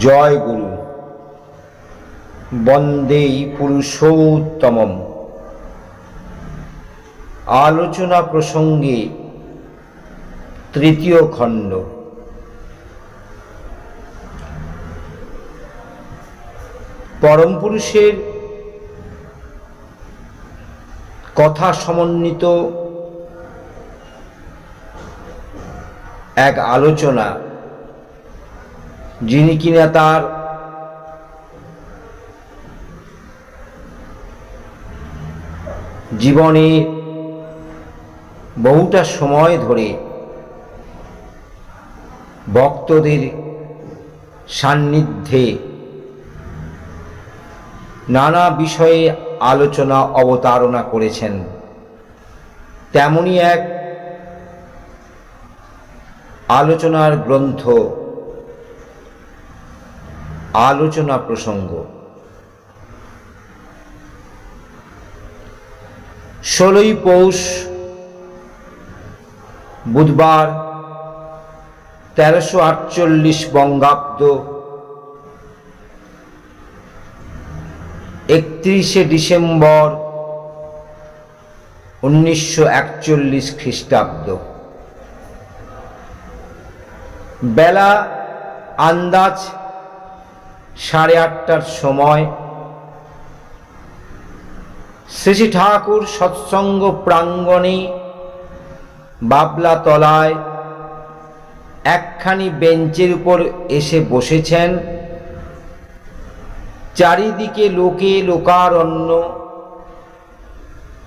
জয় গুরু। বন্দে পুরুষোত্তমম। আলোচনা প্রসঙ্গে তৃতীয় খণ্ড। পরম পুরুষের কথা সমন্বিত এক আলোচনা যিনি কিনা তার জীবনে বহুটা সময় ধরে ভক্তদের সান্নিধ্যে নানা বিষয়ে আলোচনা, অবতারণা করেছেন। তেমনি এক আলোচনার গ্রন্থ আলোচনা প্রসঙ্গ। ষোলোই পৌষ, বুধবার, তেরোশো আটচল্লিশ বঙ্গাব্দ, একত্রিশে ডিসেম্বর, উনিশশো একচল্লিশ খ্রিস্টাব্দ। বেলা, আন্দাজ সাড়ে আটটার সময় শ্রী ঠাকুর সৎসঙ্গ প্রাঙ্গণে বাবলা তলায় একখানি বেঞ্চের উপর এসে বসেছেন। চারিদিকে লোকে লোকারণ্য,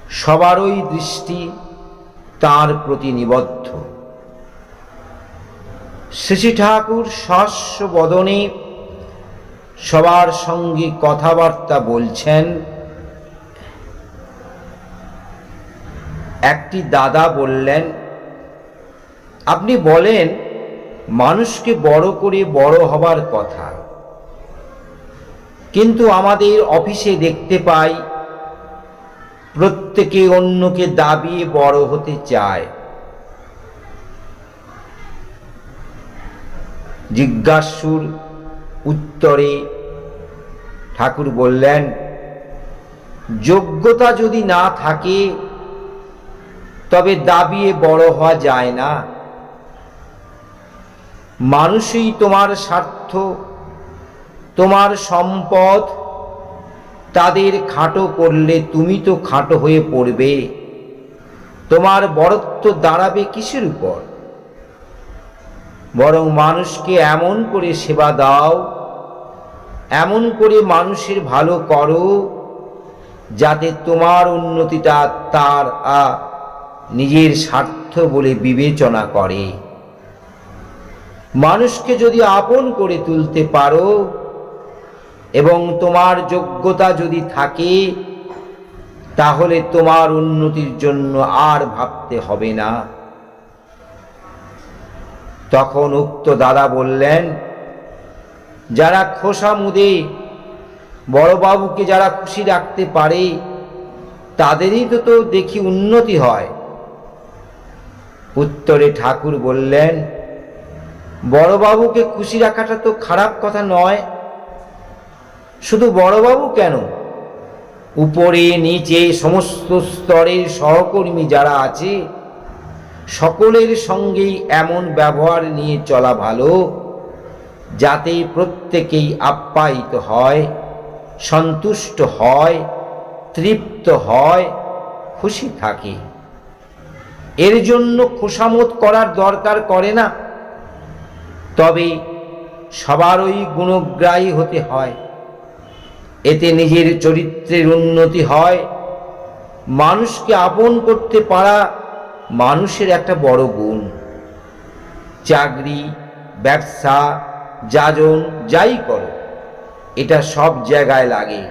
সবারই দৃষ্টি তার প্রতি নিবদ্ধ। শ্রী ঠাকুর সস্য বদনে সবার সঙ্গে কথাবার্তা বলছেন। একটি দাদা বললেন, আপনি বলেন, মানুষকে বড় করে বড় হবার কথা। কিন্তু আমাদের অফিসে দেখতে পাই, প্রত্যেকে অন্যকে দাবিয়ে বড় হতে চায়। জিজ্ঞাসুর উত্তরে ঠাকুর বললেন, যোগ্যতা যদি না থাকে, তবে দাবিয়ে বড় হওয়া যায় না। মানুষই তোমার স্বার্থ, তোমার সম্পদ, তাদের খাটো করলে তুমি তো খাটো হয়ে পড়বে। তোমার বড়ত্ব দাঁড়াবে কিসের উপর? বরং মানুষকে এমন করে সেবা দাও, এমন করে মানুষের ভালো করো, যাতে তোমার উন্নতিটা তার নিজের স্বার্থ বলে বিবেচনা করে। মানুষকে যদি আপন করে তুলতে পারো এবং তোমার যোগ্যতা যদি থাকে, তাহলে তোমার উন্নতির জন্য আর ভাবতে হবে না। তখন উক্ত দাদা বললেন, যারা খোসা মুদে, বড়বাবুকে যারা খুশি রাখতে পারে, তাদেরই তো তো দেখি উন্নতি হয়। উত্তরে ঠাকুর বললেন, বড়বাবুকে খুশি রাখাটা তো খারাপ কথা নয়। শুধু বড়বাবু কেন? উপরে, নিচে, সমস্ত স্তরের সহকর্মী যারা আছে সকলের সঙ্গেই এমন ব্যবহার নিয়ে চলা ভালো, যাতে প্রত্যেকেই আপ্যায়িত হয়, সন্তুষ্ট হয়, তৃপ্ত হয়, খুশি থাকে। এর জন্য খোসামত করার দরকার করে না। তবে সবারই গুণগ্রাহী হতে হয়। এতে নিজের চরিত্রের উন্নতি হয়। মানুষকে আপন করতে পারা মানুষের একটা বড় গুণ। চাকরি, ব্যবসা, যাজন, যাই করো, এটা সব জায়গায় লাগে।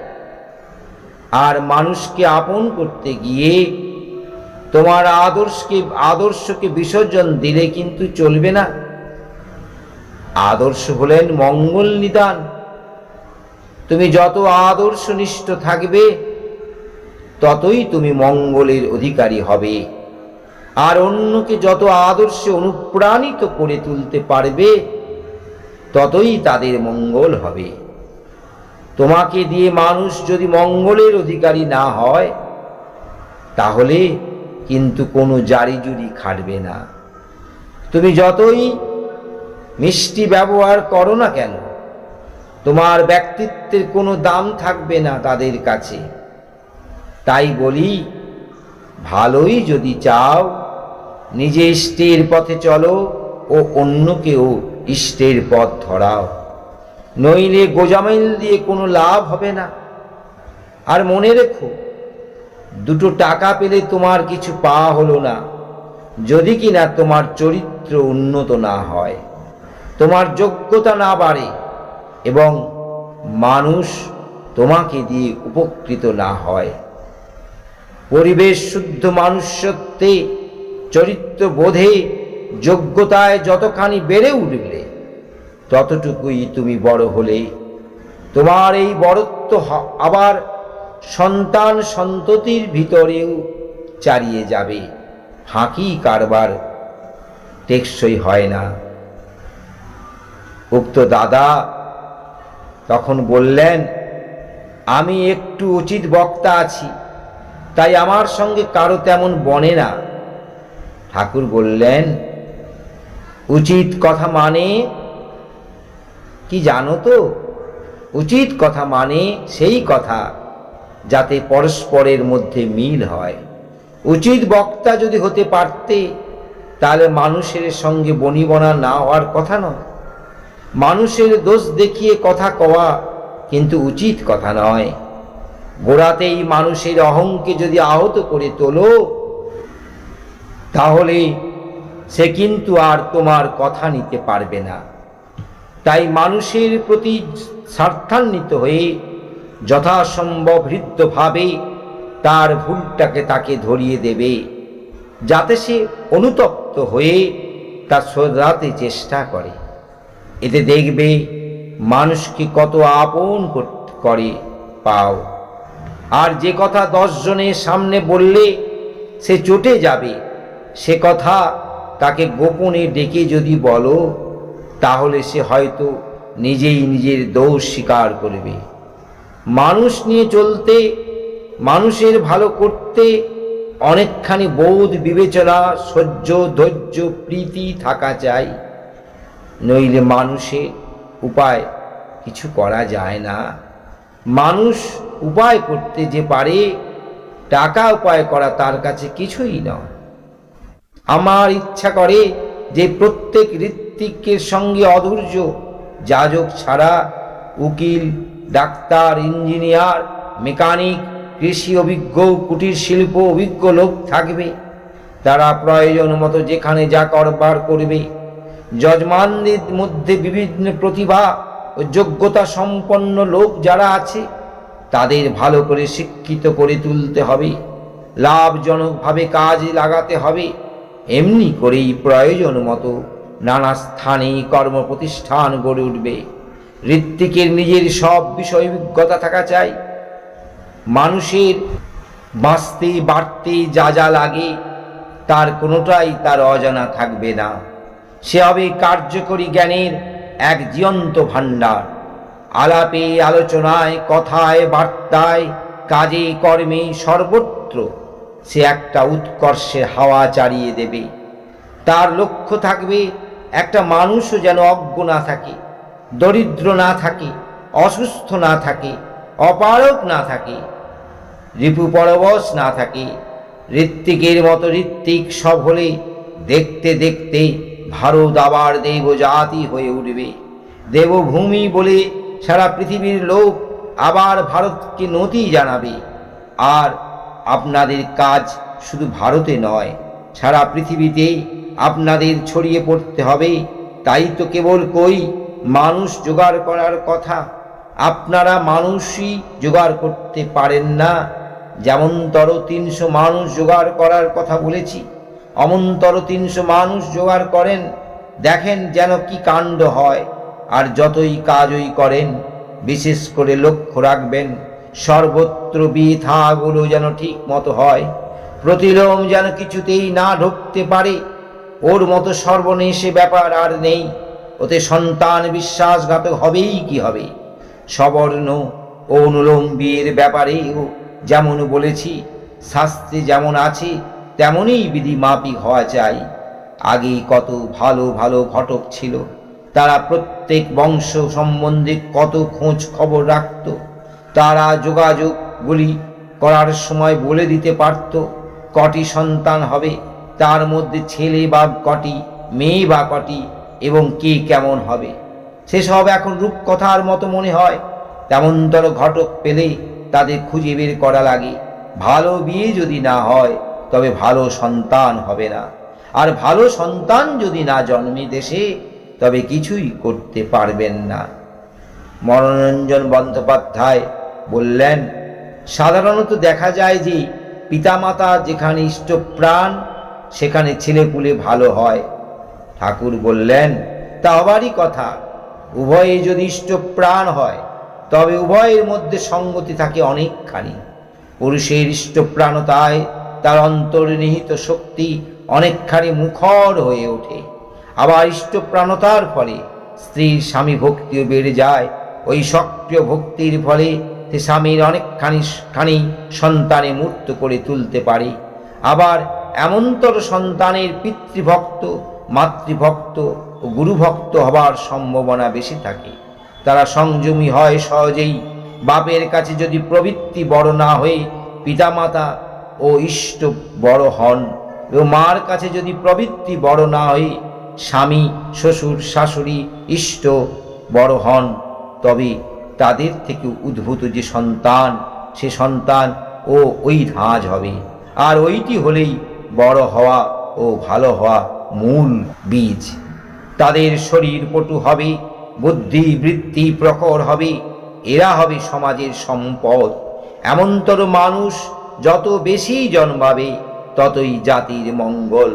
আর মানুষকে আপন করতে গিয়ে তোমার আদর্শকে আদর্শকে বিসর্জন দিলে কিন্তু চলবে না। আদর্শ হলেন মঙ্গল নিদান। তুমি যত আদর্শনিষ্ঠ থাকবে, ততই তুমি মঙ্গলের অধিকারী হবে। আর অন্যকে যত আদর্শে অনুপ্রাণিত করে তুলতে পারবে, ততই তাদের মঙ্গল হবে। তোমাকে দিয়ে মানুষ যদি মঙ্গলের অধিকারী না হয়, তাহলে কিন্তু কোনো জারি জুরি খাটবে না। তুমি যতই মিষ্টি ব্যবহার করো না কেন, তোমার ব্যক্তিত্বের কোনো দাম থাকবে না তাদের কাছে। তাই বলি, ভালোই যদি চাও নিজে ইষ্টের পথে চলো ও অন্যকেও ইষ্টের পথ ধরাও। নইলে গোজামিল দিয়ে কোনো লাভ হবে না। আর মনে রেখো, দুটো টাকা পেলে তোমার কিছু পাওয়া হলো না, যদি কিনা তোমার চরিত্র উন্নত না হয়। তোমার যোগ্যতা না বাড়ে এবং মানুষ তোমাকে দিয়ে উপকৃত না হয়। পরিবেশ শুদ্ধ মানুষ্যত্বে চরিত্র বোধে যোগ্যতায় যতখানি বেড়ে উঠবে, ততটুকুই তুমি বড় হলে। তোমার এই বড়ত্ব আবার সন্তান সন্ততির ভিতরেও চারিয়ে যাবে। ফাঁকি কারবার টেকসই হয় না। উক্ত দাদা তখন বললেন, আমি একটু উচিত বক্তা আছি, তাই আমার সঙ্গে কারও তেমন বনে না। ঠাকুর বললেন, উচিত কথা মানে কি জানো তো? উচিত কথা মানে সেই কথা যাতে পরস্পরের মধ্যে মিল হয়। উচিত বক্তা যদি হতে পারতে, তাহলে মানুষের সঙ্গে বনিবনা না হওয়ার কথা নয়। মানুষের দোষ দেখিয়ে কথা কওয়া কিন্তু উচিত কথা নয়। গোড়াতেই মানুষের অহংকে যদি আহত করে তোলো তাহলে সে কিন্তু আর তোমার কথা নিতে পারবে না। তাই মানুষের প্রতি স্বার্থান্বিত হয়ে যথাসম্ভব হৃদ্যভাবে তার ভুলটাকে তাকে ধরিয়ে দেবে, যাতে সে অনুতপ্ত হয়ে তা শোধরাতে চেষ্টা করে। এতে দেখবে মানুষকে কত আপন করে পাও। আর যে কথা দশ জনের সামনে বললে সে চটে যাবে সে কথা তাকে গোপনে ডেকে যদি বলো, তাহলে সে হয়তো নিজেই নিজের দোষ স্বীকার করবে। মানুষ নিয়ে চলতে, মানুষের ভালো করতে অনেকখানি বোধ বিবেচনা, সহ্য, ধৈর্য, প্রীতি থাকা চাই। নইলে মানুষের উপায় কিছু করা যায় না। মানুষ উপায় করতে যে পারে, টাকা উপায় করা তার কাছে কিছুই নয়। আমার ইচ্ছা করে যে প্রত্যেক ঋত্বিকের সঙ্গে অধৈর্য, যাজক ছাড়া উকিল, ডাক্তার, ইঞ্জিনিয়ার, মেকানিক, কৃষি অভিজ্ঞ, কুটির শিল্প অভিজ্ঞ লোক থাকবে। তারা প্রয়োজন মতো যেখানে যা করবার করবে। যজমানদের মধ্যে বিভিন্ন প্রতিভা ও যোগ্যতা সম্পন্ন লোক যারা আছে, তাদের ভালো করে শিক্ষিত করে তুলতে হবে। লাভজনকভাবে কাজে লাগাতে হবে। এমনি করেই প্রয়োজন মতো নানা স্থানে কর্ম প্রতিষ্ঠান গড়ে উঠবে। ঋত্বিকের নিজের সব বিষয় অভিজ্ঞতা থাকা চাই। মানুষের বাঁচতে, বাড়তে যা যা লাগে, তার কোনোটাই তার অজানা থাকবে না। সে হবে কার্যকরী জ্ঞানের এক জীবন্ত ভাণ্ডার। আলাপে, আলোচনায়, কথায়, বার্তায়, কাজে, কর্মে সর্বত্র সে একটা উৎকর্ষের হাওয়া চালিয়ে দেবে। তার লক্ষ্য থাকবে একটা মানুষও যেন অজ্ঞ না থাকে, দরিদ্র না থাকে, অসুস্থ না থাকে অপারক না থাকে, রিপু পরবশ না থাকে। ঋত্বিকের মতো ঋত্বিক সব হলে দেখতে দেখতে ভারত আবার দেব জাতি হয়ে উঠবে। দেবভূমি বলে সারা পৃথিবীর লোক আবার ভারতকে নতি জানাবে। আর আপনাদের কাজ শুধু ভারতে নয়, সারা পৃথিবীতে আপনাদের ছড়িয়ে পড়তে হবে। তাই তো কেবল কই, মানুষ জোগাড় করার কথা। আপনারা মানুষই জোগাড় করতে পারেন না। যেমনতর তিনশো মানুষ জোগাড় করার কথা বলেছি, অমন্তর তিনশো মানুষ জোগাড় করেন। দেখেন যেন কি কাণ্ড হয়, আর যতই কাজই করেন, বিশেষ করে লক্ষ্য রাখবেন। সর্বত্র বৃথাগুলো যেন ঠিক মতো হয়, প্রতিলোম যেন কিছুতেই না ঢুকতে পারে, ওর মতো সর্বনেশে ব্যাপার আর নেই, ওতে সন্তান বিশ্বাসঘাতক হবেই কি হবে? সবর্ণ অনুলম্বীর ব্যাপারেও যেমন বলেছি, শাস্ত্রে যেমন আছে, তেমনই বিধি মাপিক হওয়া চাই। আগে কত ভালো ভালো ঘটক ছিল, তারা প্রত্যেক বংশ সম্বন্ধে কত খোঁজ খবর রাখত তারা যোগাযোগগুলি করার সময় বলে দিতে পারত, কটি সন্তান হবে, তার মধ্যে ছেলে বা কটি, মেয়ে বা কটি, এবং কে কেমন হবে। সেসব এখন রূপকথার মতো মনে হয়। তেমনতর ঘটক পেলে তাদের খুঁজে বের করা লাগে। ভালো বিয়ে যদি না হয়, তবে ভালো সন্তান হবে না। আর ভালো সন্তান যদি না জন্মে দেশে, তবে কিছুই করতে পারবেন না। মনোরঞ্জন বন্দ্যোপাধ্যায় বললেন, সাধারণত দেখা যায় যে পিতামাতা যেখানে ইষ্টপ্রাণ সেখানে ছেলেপুলে ভালো হয়। ঠাকুর বললেন, তা হবারই কথা। উভয়ে যদি ইষ্টপ্রাণ হয়, তবে উভয়ের মধ্যে সঙ্গতি থাকে অনেকখানি। পুরুষের ইষ্টপ্রাণতায় তার অন্তর্নিহিত শক্তি অনেকখানি মুখর হয়ে ওঠে। আবার ইষ্টপ্রাণতার ফলে স্ত্রীর স্বামী ভক্তিও বেড়ে যায়। ওই সক্রিয় ভক্তির ফলে সে স্বামীর অনেকখানি খানি সন্তানে মূর্ত করে তুলতে পারে। আবার এমনতর সন্তানের পিতৃভক্ত, মাতৃভক্ত ও গুরুভক্ত হবার সম্ভাবনা বেশি থাকে। তারা সংযমী হয় সহজেই। বাপের কাছে যদি প্রবৃত্তি বড় না হয়ে পিতামাতা ও ইষ্ট বড় হন এবং মার কাছে যদি প্রবৃত্তি বড় না হয়ে স্বামী, শ্বশুর, শাশুড়ি, ইষ্ট বড় হন, তবে তাদের থেকে উদ্ভূত যে সন্তান, সে সন্তান ও ওই ধাঁজ হবে। আর ওইটি হলেই বড় হওয়া ও ভালো হওয়া মূল বীজ। তাদের শরীর পটু হবে, বুদ্ধি বৃত্তি প্রখর হবে, এরা হবে সমাজের সম্পদ। এমনতর মানুষ যত বেশি জন্মাবে, ততই জাতির মঙ্গল।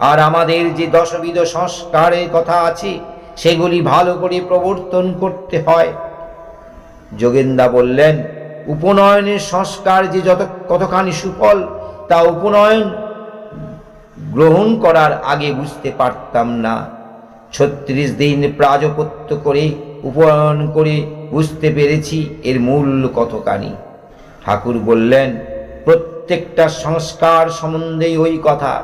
আর আমাদের যে দশবিধ সংস্কারের কথা আছে, সেগুলি ভালো করে প্রবর্তন করতে হয়। যোগেন্দা বললেন, উপনয়নের সংস্কার যে যত, কতখানি সুফল, তা উপনয়ন গ্রহণ করার আগে বুঝতে পারতাম না। ছত্রিশ দিন প্রাজপত্য করে, উপনয়ন করে বুঝতে পেরেছি এর মূল কতখানি। ঠাকুর বললেন, প্রত্যেকটা সংস্কার সম্বন্ধেই ওই কথা।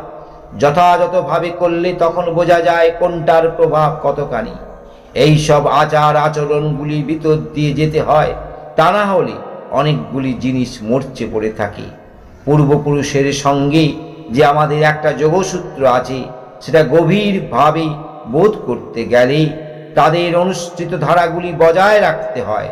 যথাযথভাবে করলে তখন বোঝা যায় কোনটার প্রভাব কতখানি। এই সব আচার আচরণগুলি ভিতর দিয়ে যেতে হয়, তা না হলে অনেকগুলি জিনিস মরচে পড়ে থাকে। পূর্বপুরুষের সঙ্গে যে আমাদের একটা যোগসূত্র আছে, সেটা গভীরভাবে বোধ করতে গেলে তাদের অনুষ্ঠিত ধারাগুলি বজায় রাখতে হয়।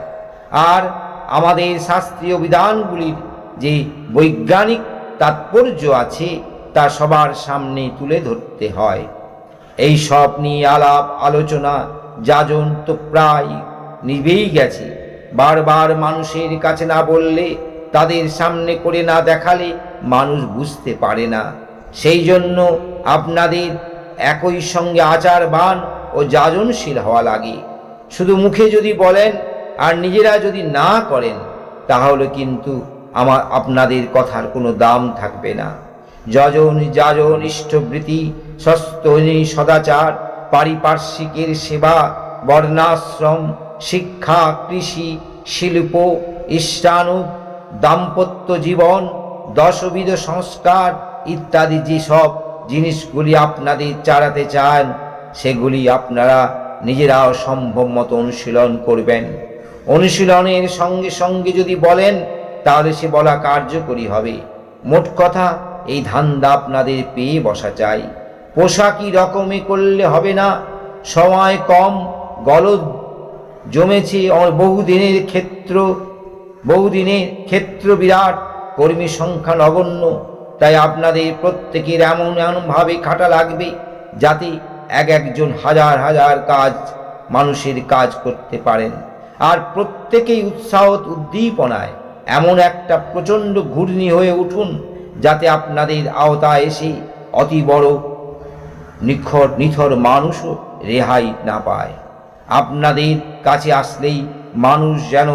আর আমাদের শাস্ত্রীয় বিধানগুলির যে বৈজ্ঞানিক তাৎপর্য আছে, তা সবার সামনে তুলে ধরতে হয়। এই সব নিয়ে আলাপ, আলোচনা যাজন তো প্রায় নিবেই গেছে। বারবার মানুষের কাছে না বললে, তাদের সামনে করে না দেখালে মানুষ বুঝতে পারে না। সেই জন্য আপনাদের একই সঙ্গে আচারবান ও যাজনশীল হওয়া লাগে। শুধু মুখে যদি বলেন আর নিজেরা যদি না করেন, তাহলে কিন্তু আমার আপনাদের কথার কোনো দাম থাকবে না। যজন যাজন ইষ্টবৃত্তি সস্তনী সদাচার পারিপার্শ্বিকের সেবা, বর্ণাশ্রম, শিক্ষা, কৃষি, শিল্প, ইষ্টানু, দাম্পত্য জীবন, দশবিধ সংস্কার ইত্যাদি যেসব জিনিসগুলি আপনাদের চাড়াতে চান, সেগুলি আপনারা নিজেরাও সম্ভব মতো অনুশীলন করবেন। অনুশীলনের সঙ্গে সঙ্গে যদি বলেন, তাহলে সে বলা কার্যকরী হবে। মোট কথা, এই ধান্দা আপনাদের পেয়ে বসা চাই। পোশাকই রকমে করলে হবে না। সময় কম, গলদ জমেছে বহুদিনের ক্ষেত্র বহুদিনের ক্ষেত্র বিরাট, কর্মী সংখ্যা নগণ্য, তাই আপনাদের প্রত্যেকের এমন এমনভাবে খাটা লাগবে যাতে এক একজন হাজার হাজার কাজ মানুষের কাজ করতে পারেন। আর প্রত্যেকেই উৎসাহ উদ্দীপনায় এমন একটা প্রচণ্ড ঘূর্ণি হয়ে উঠুন যাতে আপনাদের আওতা এসে অতি বড় নিখর, নিথর মানুষও রেহাই না পায়। আপনাদের কাছে আসলেই মানুষ যেন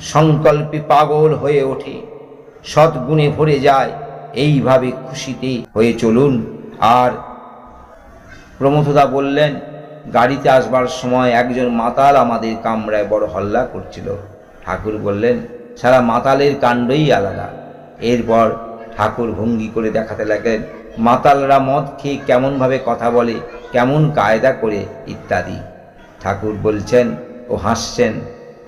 সংকল্পে পাগল হয়ে ওঠে। সদ্গুণে ভরে যায়, এইভাবে খুশিতে হয়ে চলুন। আর প্রমথদা বললেন, গাড়িতে আসবার সময় একজন মাতাল আমাদের কামরায় বড় হল্লা করছিল। ঠাকুর বললেন সারা মাতালের কাণ্ডই আলাদা। এরপর ঠাকুর ভঙ্গি করে দেখাতে লাগলেন মাতালরা মদ খেয়ে কেমনভাবে কথা বলে, কেমন কায়দা করে ইত্যাদি। ঠাকুর বলছেন ও হাসছেন।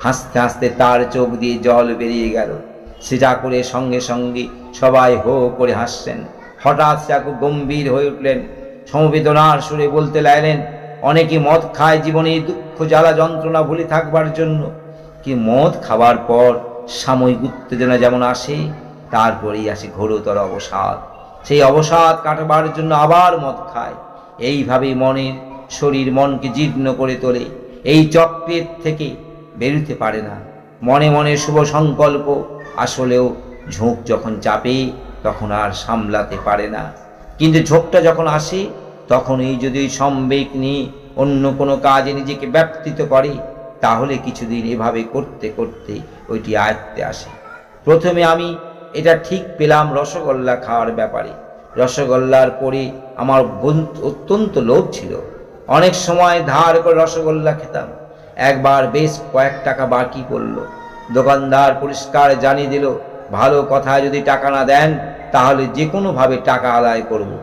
হাসতে হাসতে তার চোখ দিয়ে জল বেরিয়ে গেল। সেটা করে সঙ্গে সঙ্গে সবাই হো করে হাসছেন। হঠাৎ ঠাকুর গম্ভীর হয়ে উঠলেন। সমবেদনার সুরে বলতে লাগলেন, অনেকে মদ খায় জীবনে দুঃখ, জ্বালা, যন্ত্রণা ভুলে থাকবার জন্য। কি মদ খাবার পর সাময়িক উত্তেজনা যেমন আসে, তারপরেই আসে ঘোরতর অবসাদ। সেই অবসাদ কাটাবার জন্য আবার মদ খায়। এইভাবেই মনের শরীর মনকে জীর্ণ করে তোলে। এই চক্রের থেকে বেরোতে পারে না। মনে মনে শুভ সংকল্প, আসলেও ঝোঁক যখন চাপে, তখন আর সামলাতে পারে না। কিন্তু ঝোঁকটা যখন আসে তখন এই যদি ওই সম্বেগ নিয়ে অন্য কোনো কাজে নিজেকে ব্যাপ্তিত করে, তাহলে কিছুদিন এভাবে করতে করতে ওইটি আয়ত্তে আসে। প্রথমে আমি এটা ঠিক পেলাম রসগোল্লা খাওয়ার ব্যাপারে। রসগোল্লার পরে আমার অত্যন্ত লোভ ছিল। অনেক সময় ধার করে রসগোল্লা খেতাম। একবার বেশ কয়েক টাকা বাকি পড়ল। দোকানদার পরিষ্কার জানিয়ে দিল, ভালো কথায় যদি টাকা না দেন, তাহলে যে কোনোভাবে টাকা আদায় করব।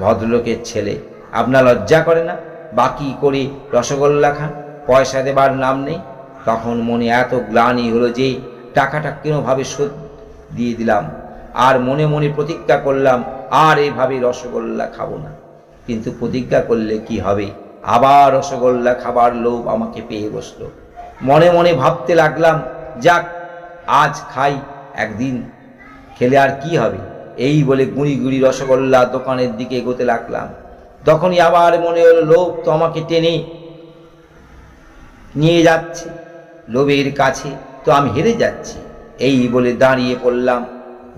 ভদ্রলোকের ছেলে, আপনার লজ্জা করে না? বাকি করে রসগোল্লা খান, পয়সা দেবার নাম নেই? তখন মনে এত গ্লানি হলো যে, টাকাটা কোনোভাবে শোধ দিয়ে দিলাম। আর মনে মনে প্রতিজ্ঞা করলাম, আর এভাবে রসগোল্লা খাব না। কিন্তু প্রতিজ্ঞা করলে কি হবে? আবার রসগোল্লা খাবার লোভ আমাকে পেয়ে বসল। মনে মনে ভাবতে লাগলাম, যাক, আজ খাই, একদিন খেলে আর কি হবে? এই বলে গুঁড়ি গুঁড়ি রসগোল্লা দোকানের দিকে এগোতে লাগলাম। তখনই আবার মনে হলো, লোভ তো আমাকে টেনে নিয়ে যাচ্ছে। লোভের কাছে তো আমি হেরে যাচ্ছি। এই বলে দাঁড়িয়ে পড়লাম।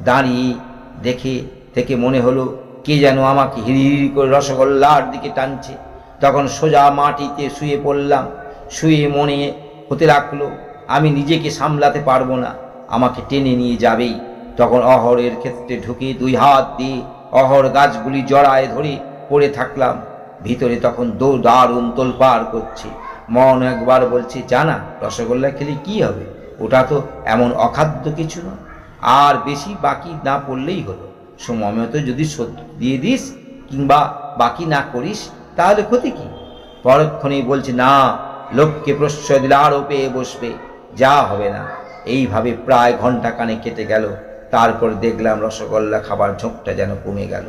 দাঁড়িয়ে দেখে থেকে মনে হলো কে যেন আমাকে হিড়ি করে রসগোল্লার দিকে টানছে। তখন সোজা মাটিতে শুয়ে পড়লাম। শুয়ে মনে হতে লাগল, আমি নিজেকে সামলাতে পারব না, আমাকে টেনে নিয়ে যাবেই। তখন অহরের ক্ষেত্রে ঢুকে দুই হাত দিয়ে অহর গাছগুলি জড়ায় ধরে পড়ে থাকলাম। ভিতরে তখন দৌ দারুণ তোলপাড় করছে। মন একবার বলছে, জানা, রসগোল্লা খেলে কি হবে? ওটা তো এমন অখাদ্য কিছু না। আর বেশি বাকি না পড়লেই হলো। সময় যদি শোধ দিয়ে দিস কিংবা বাকি না করিস, তাহলে ক্ষতি কি? পরক্ষণেই বলছে, না, লোককে প্রশ্রয় দিলে আরও পেয়ে বসবে। যা হবে না। এইভাবে প্রায় ঘণ্টা কানে কেটে গেল। তারপর দেখলাম রসগোল্লা খাবার ঝোঁকটা যেন কমে গেল।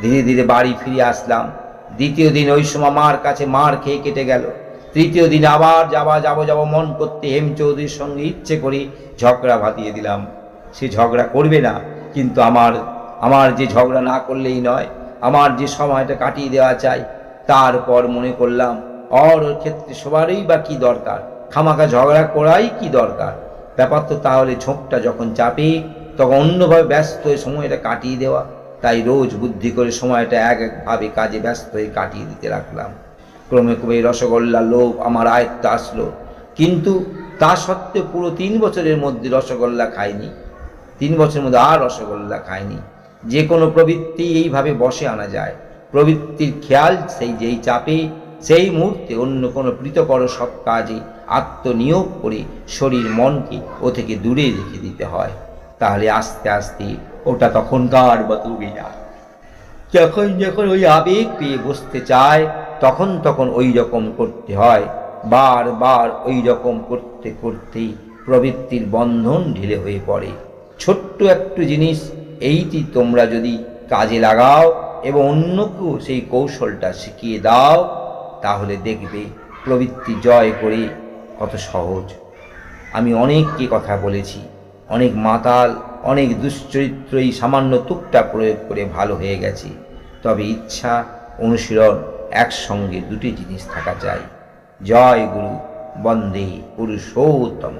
ধীরে ধীরে বাড়ি ফিরে আসলাম। দ্বিতীয় দিন ওই সময় মার কাছে মার খেয়ে কেটে গেল। তৃতীয় দিন আবার যাবা, যাব, যাব, মন করতে হেম চৌধুরীর সঙ্গে ইচ্ছে করে ঝগড়া ভাতিয়ে দিলাম। সে ঝগড়া করবে না, কিন্তু আমার আমার যে ঝগড়া না করলেই নয়, আমার যে সময়টা কাটিয়ে দেওয়া চাই, তারপর মনে করলাম, অর ওর ক্ষেত্রে সবারই বা কি দরকার? খামাখা ঝগড়া করাই কি দরকার? ব্যাপার তো তাহলে ঝোঁকটা যখন চাপে, তখন অন্যভাবে ব্যস্ত হয়ে সময়টা কাটিয়ে দেওয়া। তাই রোজ বুদ্ধি করে সময়টা এক একভাবে কাজে ব্যস্ত হয়ে কাটিয়ে দিতে রাখলাম ক্রমে ক্রমে রসগোল্লা লোভ আমার আয়ত্ত আসলো। কিন্তু তা সত্ত্বেও পুরো তিন বছরের মধ্যে রসগোল্লা খায়নি তিন বছরের মধ্যে আর রসগোল্লা খায়নি যে কোনো প্রবৃত্তি এইভাবে বসে আনা যায়। প্রবৃত্তির খেয়াল সেই যেই চাপে, সেই মুহূর্তে অন্য কোনো প্রীতকর সৎ কাজে আত্মনিয়োগ করে শরীর মনকে ও থেকে দূরে রেখে দিতে হয়। তাহলে আস্তে আস্তে ওটা তখনকার বা তুমি যায়। যখন যখন ওই আবেগ পেয়ে বসতে চায় তখন তখন ওই রকম করতে হয়। বারবার ওই রকম করতে করতেই প্রবৃত্তির বন্ধন ঢিলে হয়ে পড়ে। ছোট্ট একটু জিনিস, এইটি তোমরা যদি কাজে লাগাও এবং অন্যকেও সেই কৌশলটা শিখিয়ে দাও, তাহলে দেখবে প্রবৃত্তি জয় করে কত সহজ। আমি অনেককে কথা বলেছি, অনেক মাতাল, অনেক দুশ্চরিত্র এই সামান্য তুকটা প্রয়োগ করে ভালো হয়ে গেছে। তবে ইচ্ছা, অনুশীলন একসঙ্গে দুটি জিনিস থাকা চাই জয় গুরু বন্দে পুরুষোত্তম